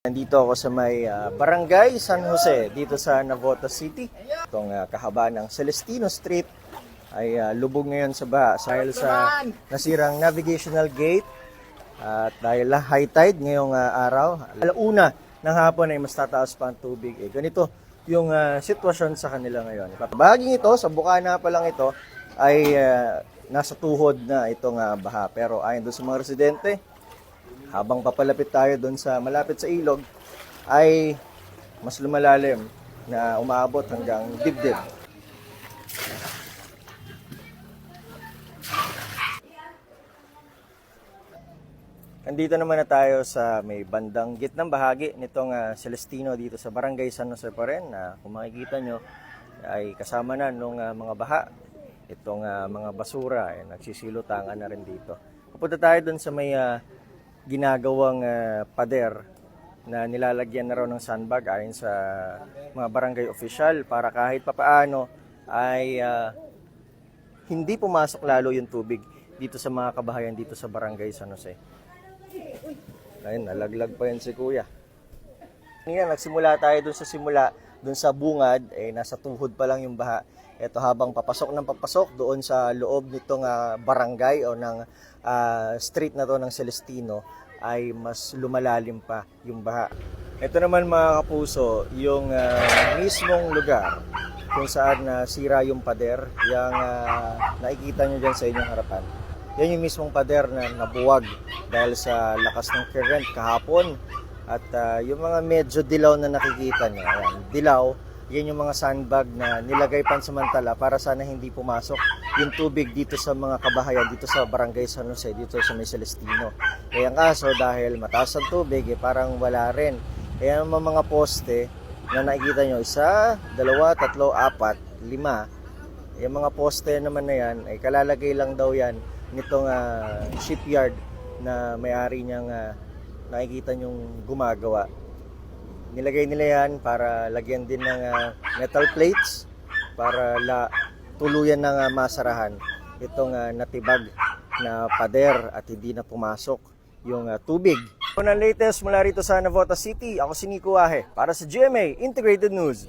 Nandito ako sa may ah, Barangay San Jose dito sa Navotas City. Itong ah, kahabaan ng Celestino Street ay ah, lubog ngayon sa baha dahil sa nasirang navigational gate at dahil la high tide ngayong ah, araw. Alauna ng hapon ay mas tataas pa ang tubig. Eh, ganito yung ah, sitwasyon sa kanila ngayon. Bahaging ito, sa bukana pa lang ito, ay ah, nasa tuhod na itong ah, baha. Pero ayon doon sa mga residente, habang papalapit tayo doon sa malapit sa ilog ay mas lumalalim na umaabot hanggang dibdib. Nandito naman na tayo sa may bandang gitnang bahagi nitong ah, Celestino dito sa Barangay San Jose pa rin. na kung makikita nyo ay kasama na nung ah, mga baha. Itong ah, mga basura ay nagsisilutangan na rin dito. Pupunta tayo doon sa may ah, ginagawang ah, pader na nilalagyan na raw ng sandbag ayon sa mga barangay official para kahit papaano ay ah, hindi pumasok lalo yung tubig dito sa mga kabahayan dito sa barangay San Jose. Ayun, nalaglag pa yan si kuya. Ngayon, nagsimula tayo dun sa simula, dun sa bungad, eh, nasa tuhod pa lang yung baha. Ito habang papasok ng papasok doon sa loob nitong ah, barangay o ng ah, street na to ng Celestino, ay mas lumalalim pa yung baha. Ito naman mga kapuso, yung ah, mismong lugar kung saan nasira yung pader, yung ah, nakikita nyo dyan sa inyong harapan. Yan yung mismong pader na nabuwag dahil sa lakas ng current kahapon. At ah, yung mga medyo dilaw na nakikita nyo, ayan, dilaw, yan yung mga sandbag na nilagay pansamantala para sana hindi pumasok yung tubig dito sa mga kabahayan, dito sa barangay San Jose, dito sa may Celestino. Eh ang kaso dahil mataas ang tubig, eh, parang wala rin. Kaya ang mga poste na nakikita nyo, isa, dalawa, tatlo, apat, lima, yung mga poste naman na yan, ay kalalagay lang daw yan nitong ah, shipyard na may-ari niyang ah, nakikita niyong gumagawa. Nilagay nila yan para lagyan din ng ah, metal plates para la, tuluyan ng ah, masarahan itong ah, natibag na pader at hindi na pumasok yung ah, tubig. Kung ang latest mula rito sa Navota City, ako si Nico Ahe para sa GMA Integrated News.